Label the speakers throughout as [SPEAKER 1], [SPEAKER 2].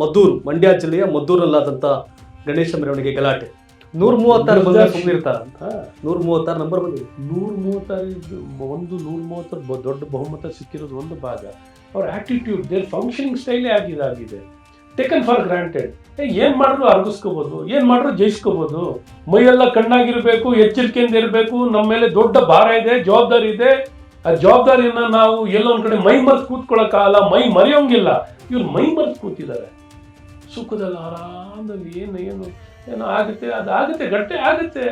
[SPEAKER 1] ಮದ್ದೂರು ಮಂಡ್ಯ ಜಿಲ್ಲೆಯ ಮದ್ದೂರಲ್ಲಾದಂಥ ಗಣೇಶ ಮೆರವಣಿಗೆ ಗಲಾಟೆ. ನೂರ ಮೂವತ್ತಾರು ಬಂದ್ರೆ ಸುಮ್ಮನಿರ್ತಾರ
[SPEAKER 2] ಅಂತ
[SPEAKER 1] ನೂರ ಮೂವತ್ತಾರು ನಂಬರ್ ಬಂದಿದೆ
[SPEAKER 2] ನೂರ ಮೂವತ್ತಾರು ಒಂದು ನೂರ ಮೂವತ್ತರ ದೊಡ್ಡ ಬಹುಮತ ಸಿಕ್ಕಿರೋದು ಒಂದು ಭಾಗ. ಅವ್ರ ಆಟಿಟ್ಯೂಡ್ ದೇರ್ ಫಂಕ್ಷನಿಂಗ್ ಸ್ಟೈಲೇ ಆಗಿದಾಗಿದೆ ಟೇಕನ್ ಫಾರ್ ಗ್ರಾಂಟೆಡ್ ಏನ್ ಮಾಡಿದ್ರು ಅರ್ಗಿಸ್ಕೋಬಹುದು ಏನ್ ಮಾಡಿದ್ರು ಜಯಿಸ್ಕೋಬೋದು. ಮೈಯೆಲ್ಲ ಕಣ್ಣಾಗಿರಬೇಕು ಎಚ್ಚರಿಕೆಯಿಂದ ಇರಬೇಕು ನಮ್ಮ ಮೇಲೆ ದೊಡ್ಡ ಭಾರ ಇದೆ ಜವಾಬ್ದಾರಿ ಇದೆ. ಆ ಜವಾಬ್ದಾರಿಯನ್ನ ನಾವು ಎಲ್ಲೊಂದ್ ಕಡೆ ಮೈ ಮರೆತು ಕೂತ್ಕೊಳ್ಳೋಕ್ಕಾಗಲ್ಲ ಮೈ ಮರೆಯೋಂಗಿಲ್ಲ. ಇವ್ರು ಮೈ ಮರೆತು ಕೂತಿದ್ದಾರೆ. ಸುಖದಲ್ಲಿ ಆರಾಮದಲ್ಲಿ ಏನು ಏನು, ಏನೋ ಆಗುತ್ತೆ, ಅದು ಆಗುತ್ತೆ, ಗಟ್ಟೆ ಆಗುತ್ತೆ.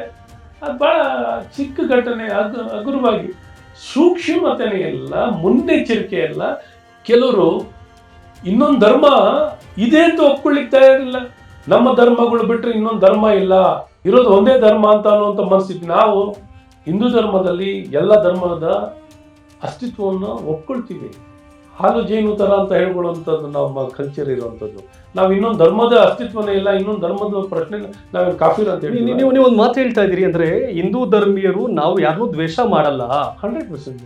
[SPEAKER 2] ಅದು ಭಾಳ ಚಿಕ್ಕ ಘಟನೆ ಅದು ಹಗುರವಾಗಿ. ಸೂಕ್ಷ್ಮತೆನೇ ಎಲ್ಲ ಮುನ್ನೆಚ್ಚರಿಕೆ ಎಲ್ಲ ಕೆಲವರು ಇನ್ನೊಂದು ಧರ್ಮ ಇದೆ ಅಂತ ಒಪ್ಕೊಳ್ಳಿಕ್ ತಯಾರಿಲ್ಲ. ನಮ್ಮ ಧರ್ಮಗಳು ಬಿಟ್ಟರೆ ಇನ್ನೊಂದು ಧರ್ಮ ಇಲ್ಲ. ಇರೋದು ಒಂದೇ ಧರ್ಮ ಅಂತ ಅನ್ನುವಂಥ ಮನಸ್ಥಿತಿ. ನಾವು ಹಿಂದೂ ಧರ್ಮದಲ್ಲಿ ಎಲ್ಲ ಧರ್ಮದ ಅಸ್ತಿತ್ವವನ್ನು ಒಪ್ಕೊಳ್ತೀವಿ. ಹಾಲು ಜೇನು ಥರ ಅಂತ ಹೇಳ್ಕೊಳ್ಳುವಂಥದ್ದು ನಮ್ಮ ಕಲ್ಚರ್ ಇರುವಂಥದ್ದು. ನಾವು ಇನ್ನೊಂದು ಧರ್ಮದ ಅಸ್ತಿತ್ವನೇ ಇಲ್ಲ ಇನ್ನೊಂದು ಧರ್ಮದ ಪ್ರಶ್ನೆ ನಾವು ಕಾಫಿರ್ ಅಂತ ಹೇಳಿ
[SPEAKER 1] ನೀವು ನೀವು ಒಂದು ಮಾತು ಹೇಳ್ತಾ ಇದ್ದೀರಿ ಅಂದ್ರೆ ಹಿಂದೂ ಧರ್ಮೀಯರು ನಾವು ಯಾರನ್ನೂ ದ್ವೇಷ ಮಾಡಲ್ಲ.
[SPEAKER 2] ಹಂಡ್ರೆಡ್ ಪರ್ಸೆಂಟ್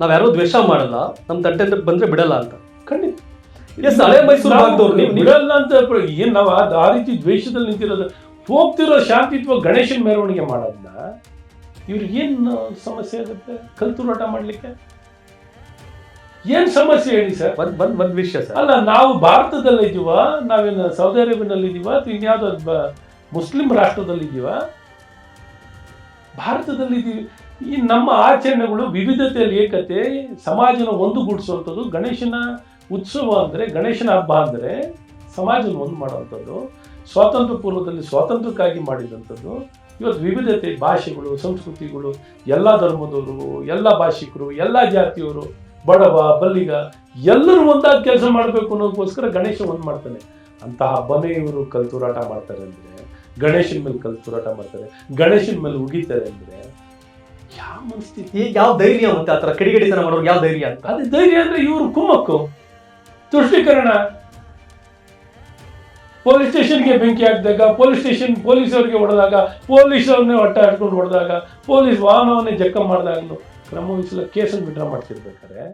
[SPEAKER 1] ನಾವು ಯಾರೂ ದ್ವೇಷ ಮಾಡಲ್ಲ. ನಮ್ಮ ತಟ್ಟೆ ಅಂತ ಬಂದ್ರೆ ಬಿಡಲ್ಲ ಅಂತ.
[SPEAKER 2] ಖಂಡಿತ.
[SPEAKER 1] ಎಸ್, ಹಳೆ ಮೈಸೂರು ಭಾಗದವ್ರು
[SPEAKER 2] ಬಿಡಲ್ಲ ಅಂತ ಏನು ನಾವು ಆ- ರೀತಿ ದ್ವೇಷದಲ್ಲಿ ನಿಂತಿರೋದು? ಹೋಗ್ತಿರೋ ಶಾಂತಿತ್ವ ಗಣೇಶನ ಮೆರವಣಿಗೆ ಮಾಡೋದನ್ನ ಇವ್ರಿಗೆ ಏನ್ ಸಮಸ್ಯೆ ಆಗುತ್ತೆ? ಕಲ್ತುರಾಟ ಮಾಡ್ಲಿಕ್ಕೆ? ಏನ್ ಸಮಸ್ಯೆ ಹೇಳಿ ಸರ್?
[SPEAKER 1] ಒಂದ್ ಬಂದ್ ಒಂದ್ ವಿಷಯ ಸರ್.
[SPEAKER 2] ಅಲ್ಲ ನಾವು ಭಾರತದಲ್ಲಿ ಇದೀವ ನಾವೇನು ಸೌದಿ ಅರೇಬಿಯಾದಲ್ಲಿ ಇದೀವ ಅಥವಾ ಇನ್ಯಾವುದೋ ಬ- ಮುಸ್ಲಿಂ ರಾಷ್ಟ್ರದಲ್ಲಿ ಇದೀವ ಭಾರತದಲ್ಲಿ ಇದೀವಿ ಈ ನಮ್ಮ ಆಚರಣೆಗಳು ವಿವಿಧತೆಯಲ್ಲಿ ಏಕತೆ ಸಮಾಜನ ಒಂದುಗೂಡಿಸುವಂಥದ್ದು ಗಣೇಶನ ಉತ್ಸವ ಅಂದರೆ ಗಣೇಶನ ಹಬ್ಬ ಅಂದರೆ ಸಮಾಜನ ಒಂದು ಮಾಡುವಂಥದ್ದು ಸ್ವಾತಂತ್ರ್ಯ ಪೂರ್ವದಲ್ಲಿ ಸ್ವಾತಂತ್ರ್ಯಕ್ಕಾಗಿ ಮಾಡಿದಂಥದ್ದು. ಇವತ್ತು ವಿವಿಧತೆ ಭಾಷೆಗಳು ಸಂಸ್ಕೃತಿಗಳು ಎಲ್ಲ ಧರ್ಮದವರು ಎಲ್ಲ ಭಾಷಿಕರು ಎಲ್ಲ ಜಾತಿಯವರು ಬಡವ ಬಲ್ಲಿಗ ಎಲ್ಲರೂ ಒಂದಾದ ಕೆಲಸ ಮಾಡಬೇಕು ಅನ್ನೋದಕ್ಕೋಸ್ಕರ ಗಣೇಶ ಒಂದು ಮಾಡ್ತಾನೆ. ಅಂತ ಹಬ್ಬನೇ ಇವರು ಕಲ್ತುರಾಟ ಮಾಡ್ತಾರೆ ಅಂದರೆ ಗಣೇಶನ ಮೇಲೆ ಕಲ್ತುರಾಟ ಮಾಡ್ತಾರೆ ಗಣೇಶನ ಮೇಲೆ ಉಗಿತಾರೆ ಅಂದರೆ ಯಾವ ಮನಸ್ಥಿತಿ?
[SPEAKER 1] ಯಾವ ಧೈರ್ಯ ಮತ್ತೆ ಆತರ ಕಿಡಿಗಡಿತನ ಮಾಡೋರು ಯಾವ ಧೈರ್ಯ ಅಂತ?
[SPEAKER 2] ಅದು ಧೈರ್ಯ ಅಂದ್ರೆ ಇವರು ಕುಮ್ಮಕ್ಕು. ತುಷ್ಟೀಕರಣ. ಪೊಲೀಸ್ ಸ್ಟೇಷನ್ಗೆ ಬೆಂಕಿ ಹಾಕಿದಾಗ ಪೊಲೀಸ್ ಸ್ಟೇಷನ್ ಪೊಲೀಸವ್ರಿಗೆ ಹೊಡೆದಾಗ ಪೊಲೀಸ್ ಹೊಟ್ಟೆ ಹಾಡ್ಕೊಂಡು ಹೊಡೆದಾಗ ಪೊಲೀಸ್ ವಾಹನವನ್ನೇ ಜಕ್ಕ ಮಾಡಿದಾಗಲೂ ಕ್ರಮ ವಹಿಸಲು ಕೇಸನ್ನು ವಿಡ್ರಾ ಮಾಡ್ತಿರ್ಬೇಕಾದ್ರೆ